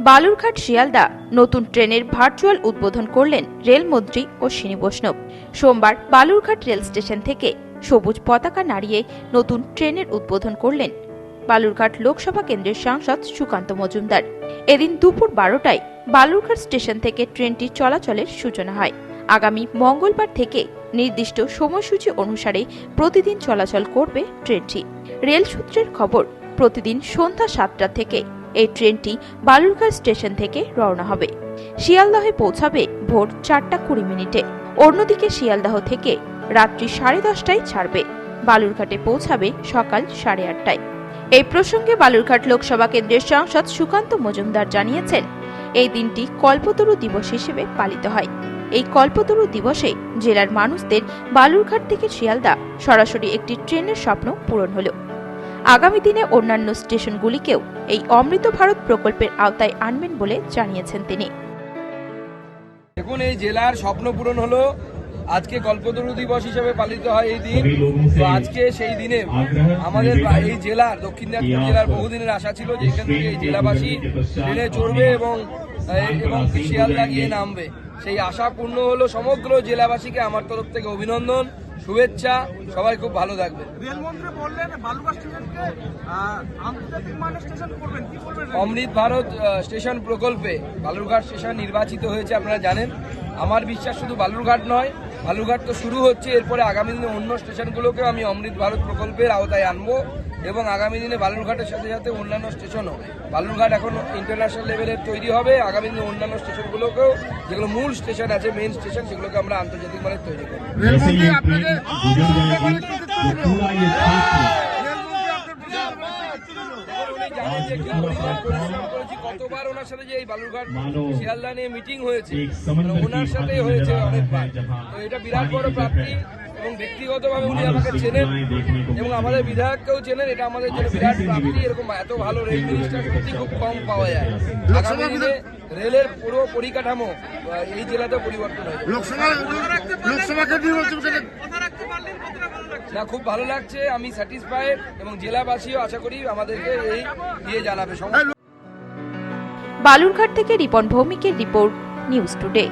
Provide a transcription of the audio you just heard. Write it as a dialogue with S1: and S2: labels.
S1: বালুরঘাট শিয়ালদা নতুন ট্রেনের ভার্চুয়াল উদ্বোধন করলেন রেলমন্ত্রী অশ্বিনী বৈষ্ণব। সোমবার বালুরঘাট রেল স্টেশন থেকে সবুজ পতাকা নাড়িয়ে নতুন ট্রেনের উদ্বোধন করলেন বালুরঘাট লোকসভা কেন্দ্রের সাংসদ সুকান্ত মজুমদার। এদিন দুপুর বারোটায় বালুরঘাট স্টেশন থেকে ট্রেনটি চলাচলের সূচনা হয়। আগামী মঙ্গলবার থেকে নির্দিষ্ট সময়সূচি অনুসারে প্রতিদিন চলাচল করবে ট্রেনটি। রেল সূত্রের খবর, প্রতিদিন সন্ধ্যা সাতটা থেকে এই ট্রেনটি বালুরঘাট স্টেশন থেকে রওনা হবে। শিয়ালদহে পৌঁছাবে ভোর চারটা কুড়ি মিনিটে। অন্যদিকে শিয়ালদাহ থেকে রাত্রি সাড়ে দশটায় ছাড়বে। বালুরঘাটে পৌঁছাবে সকাল সাড়ে আটটায়। এই প্রসঙ্গে বালুরঘাট লোকসভা কেন্দ্রের সাংসদ সুকান্ত মজুমদার জানিয়েছেন, এই দিনটি কল্পতরু দিবস হিসেবে পালিত হয়। এই কল্পতরু দিবসে জেলার মানুষদের বালুরঘাট থেকে শিয়ালদা সরাসরি একটি ট্রেনের স্বপ্ন পূরণ হলো। আগামী দিনে অন্যান্য স্টেশনগুলিকেও এই অমৃত ভারত প্রকল্পের আওতায় আনবেন বলে জানিয়েছেন তিনি।
S2: দেখুন এই জেলার স্বপ্ন পূরণ হলো। আজকে কল্পতরু দিবস হিসেবে পালিত হয় এই দিন। তো আজকে সেই দিনে আমাদের এই জেলার দক্ষিণ দিনাজপুর জেলার বহুদিনের আশা ছিল যে এখান থেকে এই জেলাবাসী ট্রেনে চড়বে এবং এবং শিয়ালদা গিয়ে নামবে। সেই আশা পূর্ণ হলো সমগ্র জেলাবাসীকে আমার তরফ থেকে অভিনন্দন শুভেচ্ছা সবাই খুব ভালো থাকবে অমৃত ভারত স্টেশন প্রকল্পে বালুরঘাট স্টেশন নির্বাচিত হয়েছে আপনারা জানেন। আমার বিশ্বাস শুধু বালুরঘাট নয় বালুরঘাট তো শুরু হচ্ছে এরপরে আগামী দিনে অন্য স্টেশনগুলোকেও আমি অমৃত ভারত প্রকল্পের আওতায় আনব। এবং আগামী দিনে বালুরঘাটের সাথে সাথে অন্যান্য স্টেশনও। বালুরঘাট এখন ইন্টারন্যাশনাল লেভেলের তৈরি হবে। আগামী দিনে অন্যান্য স্টেশনগুলোকেও যেগুলো মূল স্টেশন আছে মেন স্টেশন সেগুলোকে আমরা আন্তর্জাতিক মানের তৈরি করব। কতবার ওনার সাথে যে এই বালুরঘাট নিয়ে মিটিং হয়েছে ওনার সাথেই হয়েছে তো এটা বিরাট বড় প্রাপ্তি এবং এবং আমাদের চেনেন এটা আমাদের জন্য বিরাট এরকম এত ভালো রেল পাওয়া যায় রেলের পুরো পরিকাঠামো এই জেলাতে পরিবর্তন হয়
S3: লোকসভা লোকসভা
S2: না, খুব ভালো লাগছে, আমি স্যাটিসফাইড এবং জেলাবাসীও আশা করি আমাদেরকে এই দিয়ে জানাবে।
S1: বালুরঘাট থেকে রিপন ভৌমিকের রিপোর্ট, নিউজ টুডে।